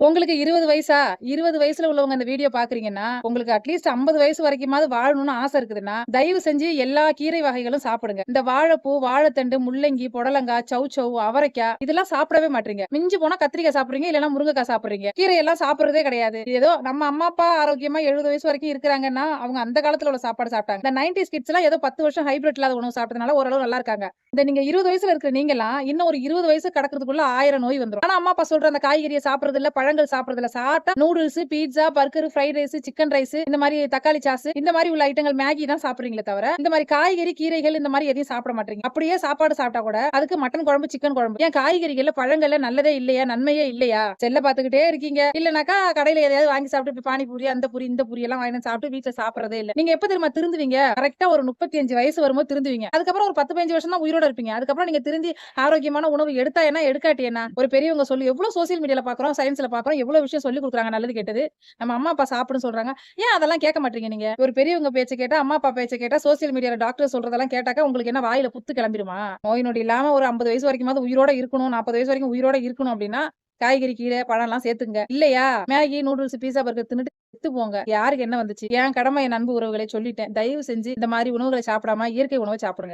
உங்களுக்கு 20 வயசா? 20 வயசுல உள்ளவங்க இந்த வீடியோ பாக்குறீங்கன்னா உங்களுக்கு அட்லீஸ்ட் 50 வயசு வரைக்குமாவது வாழணும்னு ஆசை இருக்குதுன்னா, தயவு செஞ்சு எல்லா கீரை வகைகளும் சாப்பிடுங்க. இந்த வாழைப்பூ, வாழைத்தண்டு, முள்ளங்கி, புடலங்கா சவு சவு அவரைக்காய் இதெல்லாம் சாப்பிடவே மாட்டீங்க மிஞ்சி போனா கத்திரிக்காய் சாப்பிடுறீங்க, இல்லைன்னா முருங்கைக்காய் சாப்பிடுறீங்க. கீரை எல்லாம் சாப்பிடுறதே கிடையாது. ஏதோ நம்ம அம்மா, அப்பா ஆரோக்கியமா 70 வயசு வரைக்கும் இருக்கிறாங்கன்னா, அவங்க அந்த காலத்துல உள்ள சாப்பாடு சாப்பிட்டாங்க. இந்த 90ஸ் கிட்ஸ்லாம் ஏதோ 10 வருஷம் ஹைபிரிட் இல்லாத உணவு சாப்பிட்டதுனால ஓரளவு நல்லா இருக்காங்க. இந்த நீங்க 20 வயசுல இருக்கிற நீங்கலாம், இன்னும் ஒரு 20 வயசு கடக்கிறதுக்குள்ள ஆயிரம் நோய் வந்துடும் ஆனா அம்மா, அப்பா சொல்ற அந்த காய்கறியை சாப்பிடுறது இல்ல, பழங்கள் சாப்பிடுறது இல்ல. சாப்பிட்டா noodles, pizza, burger, fried rice, chicken rice இந்த மாதிரி தக்காளி சாஸ் இந்த மாதிரி உள்ள ஐட்டங்கள் மேகி தான் சாப்பிடுறீங்களே தவிர, இந்த மாதிரி காய்கறி, கீரைகள் இந்த மாதிரி எதையும் சாப்பிட மாட்டீங்க அப்படியே சாப்பாடு சாப்பிட்டா கூட அதுக்கு மட்டன் குழம்பு, சிக்கன் குழம்பு. ஏன் காய்கறிகள்ல, பழங்கள்ல நல்லதே இல்லையா? நன்மையே இல்லையா? செல்ல பாத்துக்கிட்டே இருக்கீங்க. இல்லனாக்கா கடையில எதையாவது வாங்கி சாப்பிட்டு இப்ப பானிபூரி, அந்த பூரி, இந்த பூரி எல்லாம் வாங்கி சாப்பிட்டு வீட்டுல சாப்பிடுறதே இல்ல. நீங்க எப்ப தெரியுமா திருந்துவீங்க? கரெக்டா ஒரு 35 வயசு வரும்போது திருந்துவீங்க. அதுக்கப்புறம் ஒரு 10, 15 வருஷம் தான் உயிரோட இருப்பீங்க. அதுக்கப்புறம் நீங்க திருந்தி ஆரோக்கியமான உணவு எடுத்தா என்ன? எடுக்காட்டி என்ன? ஒரு பெரியவங்க சொல்லி எவ்ளோ சோசியல் மீடியால பாக்குறோம் சயின்ஸ்ல பாக்குறோம் எவ்ளோ விஷயம் சொல்லி கொடுக்குறாங்க நல்லது, கேட்டது நம்ம அம்மா, அப்பா சாப்பிடுன்னு சொல்றாங்க. ஏன் அதெல்லாம் கேட்க மாட்டீங்க நீங்க? ஒரு பெரியவங்க பேச்சு கேட்டா, அம்மா, அப்பா பேச்ச கேட்டா, சோசியல் மீடியால டாக்டர் சொல்றதெல்லாம் கேட்டாக்கா உங்களுக்கு என்ன வாயில புத்து கிளம்பிடுமா நோய் நொடி இல்லாம ஒரு 50 வயசு வரைக்கும் உயிரோட இருக்கணும், 40 வயசு வரைக்கும் உயிரோட இருக்கணும் அப்படின்னா, காய்கறி, கீரை, பழம்லாம் சேர்த்துங்க இல்லையா? மேகி, நூடுல்ஸ், பீஸா, பர்கர் தின்னுட்டு செத்து போங்க. யாருக்கு என்ன வந்துச்சு? என் கடமை என் அன்பு உறவுகளை சொல்லிட்டேன். தயவு செஞ்சு இந்த மாதிரி உணவுகளை சாப்பிடாம இயற்கை உணவை சாப்பிடுங்க.